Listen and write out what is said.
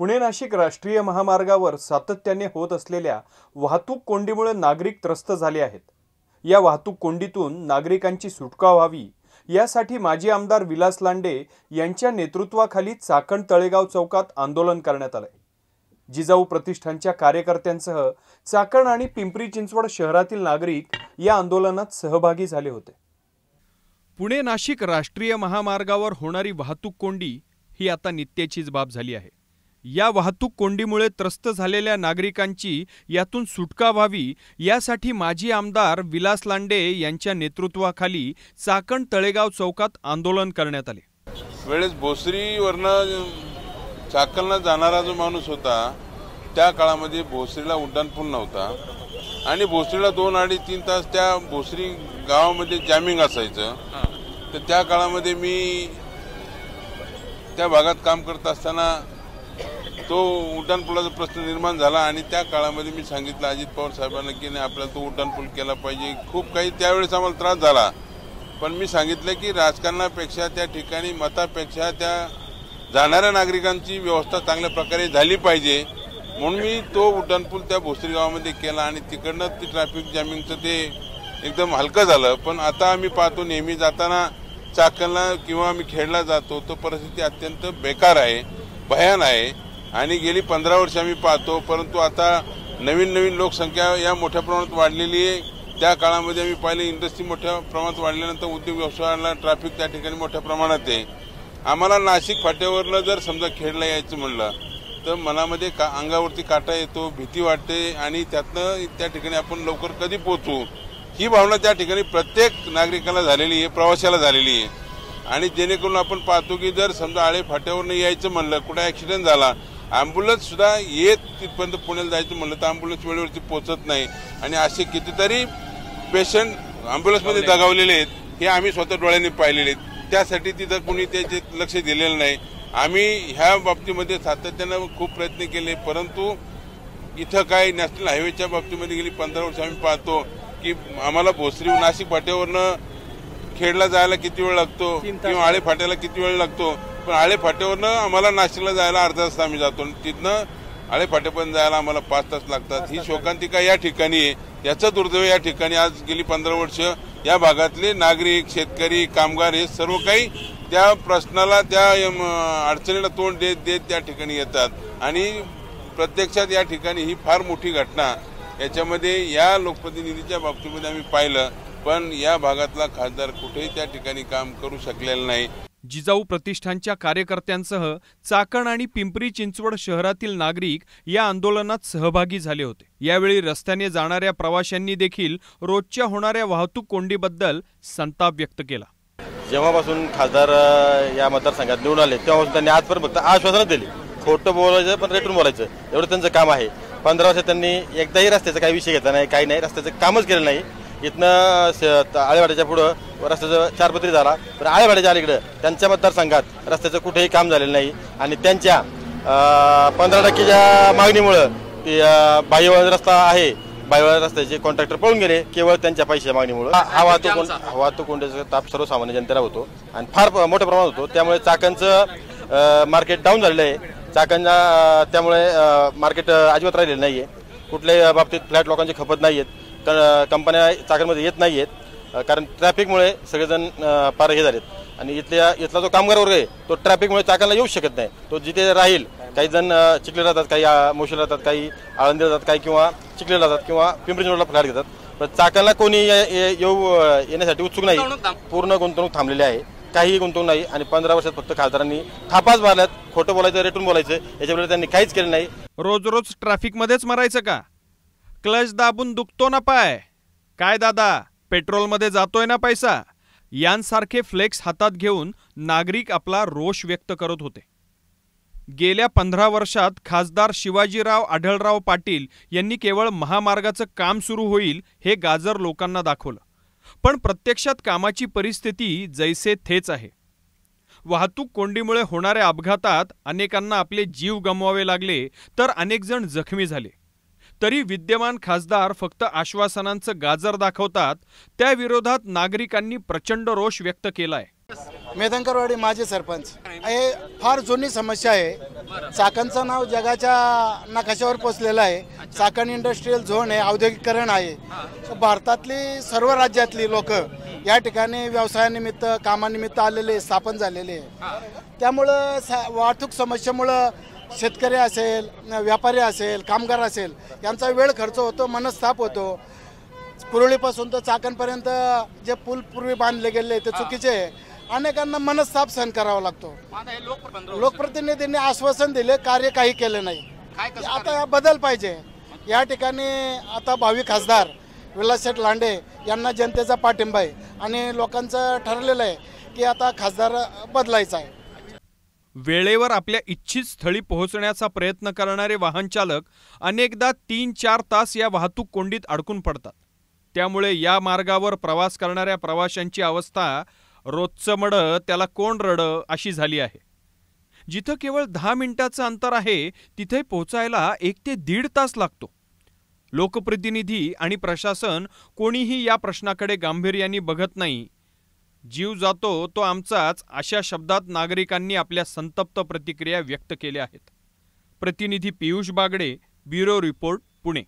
पुणे नाशिक राष्ट्रीय महामार्गावर सातत्याने होत असलेल्या वाहतूक कोंडीमुळे नागरिक त्रस्त झाले आहेत. या वाहतूक कोंडीतून नागरिकांची सुटका व्हावी यासाठी माजी आमदार विलास लांडे यांच्या नेतृत्वाखाली चाकण तळेगाव चौकात आंदोलन करण्यात आलंय. जिजाऊ प्रतिष्ठानच्या कार्यकर्त्यांसह चाकण आणि पिंपरी चिंचवड शहरातील नागरिक या आंदोलनात सहभागी झाले होते. पुणे नाशिक राष्ट्रीय महामार्गावर होणारी वाहतूक कोंडी ही आता नित्याचीच बाब झाली आहे. या वाहतूक कोंडीमुळे त्रस्त झालेल्या नागरिकांची यातून सुटका व्हावी यासाठी माजी आमदार विलास लांडे यांच्या नेतृत्वाखाली चाकण तळेगाव चौकात आंदोलन करण्यात आले. वेळेस भोसरीवरनं चाकणला जाणारा जो माणूस होता त्या काळामध्ये भोसरीला उड्डाणपूल नव्हता. आणि भोसरीला दोन अडीच तीन तास त्या भोसरी गावामध्ये जॅमिंग असायचं. तर त्या काळामध्ये मी त्या भागात काम करत असताना तो उड्डाणपुलाचा प्रश्न निर्माण झाला आणि त्या काळामध्ये मी सांगितलं अजित पवार साहेबांना की नाही आपल्याला तो उड्डाणपूल केला पाहिजे. खूप काही त्यावेळेस आम्हाला त्रास झाला. पण मी सांगितलं की राजकारणापेक्षा त्या ठिकाणी मतापेक्षा त्या जाणाऱ्या नागरिकांची व्यवस्था चांगल्या प्रकारे झाली पाहिजे. म्हणून मी तो उड्डाणपूल त्या भोसरी गावामध्ये केला आणि तिकडनं ते ट्रॅफिक जॅमिंगचं ते एकदम हलकं झालं. पण आता आम्ही पाहतो नेहमी जाताना चाकणला किंवा आम्ही खेळला जातो तो परिस्थिती अत्यंत बेकार आहे. भयान आहे. आणि गेली पंधरा वर्ष आम्ही पाहतो परंतु आता नवीन नवीन लोकसंख्या या मोठ्या प्रमाणात वाढलेली आहे. त्या काळामध्ये आम्ही पाहिले इंडस्ट्री मोठ्या प्रमाणात वाढल्यानंतर उद्योग व्यवसायाला ट्रॅफिक त्या ठिकाणी मोठ्या प्रमाणात आहे. आम्हाला नाशिक फाट्यावरनं जर समजा खेळला यायचं म्हणलं तर मनामध्ये का अंगावरती काटा येतो भीती वाटते आणि त्यातनं त्या ठिकाणी आपण लवकर कधी पोहोचू? ही भावना त्या ठिकाणी प्रत्येक नागरिकाला झालेली आहे प्रवाशाला झालेली आहे. आणि जेणेकरून आपण पाहतो की जर समजा आळे फाट्यावरनं यायचं म्हणलं कुठे ऍक्सिडेंट झाला अँब्युलन्स सुद्धा येत तिथपर्यंत पुण्याला जायचं म्हणलं तर अँब्युलन्स वेळेवरती पोहोचत नाही. आणि असे कितीतरी पेशंट अँब्युलन्समध्ये दगावलेले आहेत हे आम्ही स्वतः डोळ्यांनी पाहिलेले आहेत. त्यासाठी तिथं कुणी त्याचे लक्ष दिलेलं नाही. आम्ही ह्या बाबतीमध्ये सातत्यानं खूप प्रयत्न केले परंतु इथं काय नॅशनल हायवेच्या बाबतीमध्ये गेली पंधरा वर्ष आम्ही पाहतो की आम्हाला भोसरी नाशिक फाट्यावरनं खेडला जायला किती वेळ लागतो? किंवा आळे फाट्याला किती वेळ लागतो? पण आळे फाट्यावरनं आम्हाला नाशिकला जायला अर्धा तास आम्ही जातो. तिथनं आळे फाट्यापर्यंत जायला आम्हाला पाच तास लागतात. ही शोकांतिका या ठिकाणी आहे? याचा दुर्दैव या ठिकाणी आज गेली पंधरा वर्ष या भागातले नागरिक शेतकरी कामगार हे सर्व काही त्या प्रश्नाला त्या अडचणीला तोंड देत देत त्या ठिकाणी येतात. आणि प्रत्यक्षात या ठिकाणी ही फार मोठी घटना. याच्यामध्ये या लोकप्रतिनिधीच्या बाबतीमध्ये आम्ही पाहिलं. पण या भागातला खासदार कुठेही त्या ठिकाणी काम करू शकलेला नाही. जिजाऊ प्रतिष्ठानच्या कार्यकर्त्यांसह चाकण आणि पिंपरी चिंचवड शहरातील नागरिक या आंदोलनात सहभागी झाले होते. यावेळी रस्त्याने जाणाऱ्या प्रवाशांनी देखील रोजच्या होणाऱ्या वाहतूक कोंडीबद्दल संताप व्यक्त केला. जेव्हापासून खासदार या मतदारसंघात निवडून आले तेव्हापासून त्यांनी आजपर्यंत फक्त आश्वासनं दिली. खोटं बोलायचं पण रेटून बोलायचं एवढं त्यांचं काम आहे. पंधरा वर्षात त्यांनी एकदाही रस्त्याचा काही विषय घेतला नाही काही नाही रस्त्याचं कामच केलं नाही. इथनं आळेवाड्याच्या पुढं रस्त्याचं चारपत्री झाला. पण आळेवाड्याच्या अलीकडं त्यांच्या मतदारसंघात रस्त्याचं कुठेही काम झालेलं नाही. आणि त्यांच्या पंधरा टक्केच्या मागणीमुळं ती अ, बाह्य रस्ता आहे. बाह्य रस्त्याचे कॉन्ट्रॅक्टर पळून गेले. केवळ त्यांच्या पैशाच्या मागणीमुळे. हा वाहतूक हा वाहतूक कोंडीचा ताप सर्वसामान्य जनतेला होतो. आणि फार मोठ्या प्रमाणात होतो. त्यामुळे चाकणचं मार्केट डाऊन झालेलं आहे. चाकणच्या अ, त्यामुळे मार्केट अजिबात राहिलेलं नाही आहे कुठल्याही बाबतीत फ्लॅट लोकांची खपत नाही आहेत क कंपन्या चाकणमध्ये येत नाही आहेत कारण ट्रॅफिकमुळे सगळेजण अ, फार हे झालेत. आणि इथल्या इथला जो कामगार वर्ग आहे तो ट्रॅफिकमुळे चाकणला येऊ शकत नाही. तो जिथे राहील काही जण चिखले राहतात काही अ, राहतात काही आळंदी राहतात काही किंवा चिखले राहतात किंवा पिंपरी रोडला फ्लॅट घेतात. पण चाकणला कोणी ये- येऊ येण्यासाठी उत्सुक नाही. पूर्ण गुंतवणूक थांबलेली आहे. काहीही गुंतवणूक नाही. आणि पंधरा वर्षात फक्त खासदारांनी थापाच मारल्यात खोटं बोलायचं रेटून बोलायचं याच्याबद्दल त्यांनी काहीच केलं नाही. रोज रोज ट्रॅफिकमध्येच मरायचं का? क्लच दाबून दुखतो ना पाय. काय दादा पेट्रोलमध्ये जातोय ना पैसा? यांसारखे फ्लेक्स हातात घेऊन नागरिक आपला रोष व्यक्त करत होते. गेल्या पंधरा वर्षात खासदार शिवाजीराव आढळराव पाटील यांनी केवळ महामार्गाचं काम सुरू होईल हे गाजर लोकांना दाखवलं. पण प्रत्यक्षात कामाची परिस्थिती जैसे थेच आहे. वाहतूक कोंडीमुळे होणाऱ्या अपघातात अनेकांना आपले जीव गमवावे लागले तर अनेकजण जखमी झाले. तरी विद्यमान खासदार फक्त आश्वासनांचं गाजर दाखवतात त्या विरोधात नागरिकांनी प्रचंड रोष व्यक्त केलाय. मेदनकरवाडी माजी सरपंच. हे फार जुनी समस्या आहे. चाकणचं नाव जगाच्या नकाशावर पोचलेलं आहे. चाकण इंडस्ट्रीयल झोन आहे औद्योगिकरण आहे. भारतातली सर्व राज्यातली लोक या ठिकाणी व्यवसायानिमित्त कामानिमित्त आलेले स्थापन झालेले आहे. त्यामुळं सा वाहतूक समस्येमुळं शेतकरी असेल व्यापारी असेल कामगार असेल यांचा वेळ खर्च होतो मनस्ताप होतो. कुरळीपासून तर चाकणपर्यंत जे पूल पूर्वी बांधले गेले ते चुकीचे आहे. अनेकांना मनस्ताप सहन करावा लागतो. लोकप्रतिनिधींनी आश्वासन दिले कार्य काही केले नाही. आता बदल पाहिजे. या ठिकाणी आता भावी खासदार विलासशेठ लांडे यांना जनतेचा पाठिंबा आहे आणि लोकांचं ठरलेलं आहे की आता खासदार बदलायचा आहे. वेळेवर आपल्या इच्छित स्थळी पोहोचण्याचा प्रयत्न करणारे वाहनचालक अनेकदा तीन चार तास या वाहतूक कोंडीत अडकून पडतात. त्यामुळे या मार्गावर प्रवास करणाऱ्या प्रवाशांची अवस्था रोजचं मडं त्याला कोण रडं अशी झाली आहे. जिथं केवळ दहा मिनिटाचं अंतर आहे तिथे पोहोचायला एक ते दीड तास लागतो. लोकप्रतिनिधी आणि प्रशासन कोणीही या प्रश्नाकडे गांभीर्याने बघत नाही जीव जातो तो आमचाच अशा शब्दात नागरिकांनी आपल्या संतप्त प्रतिक्रिया व्यक्त केल्या आहेत. प्रतिनिधी पियुष बागडे ब्युरो रिपोर्ट पुणे.